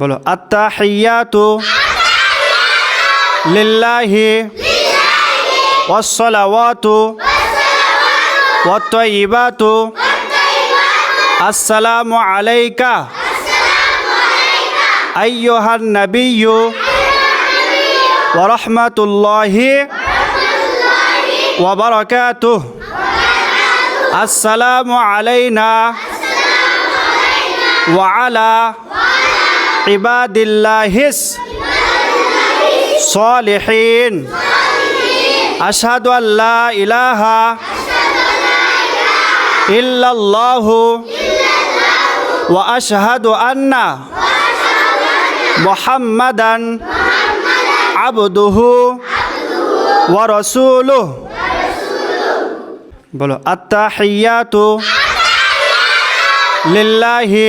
বলো আত্তাহিয়াত لله والصلوات والطيبات السلام عليك أيها النبي ورحمة الله وبركاته السلام علينا وعلى, وعلى ইবাদিল্লাহিস সলিহীন আসাদু আল্লাহ ইলাহা ইল্লাল্লাহু ও আশহাদু আন্না মুহাম্মাদান আবদুহু ও রাসূলুহু বলো আত্তাহিয়াতু লিল্লাহি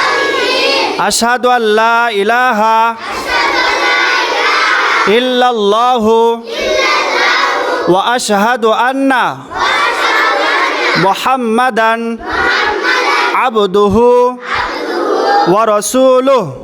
আসাদু আল্লাহ ইলাহা ইল্লাল্লাহু ওয়া আশহাদু আন্না মুহাম্মাদান আবদুহু ওয়া রাসূলুহু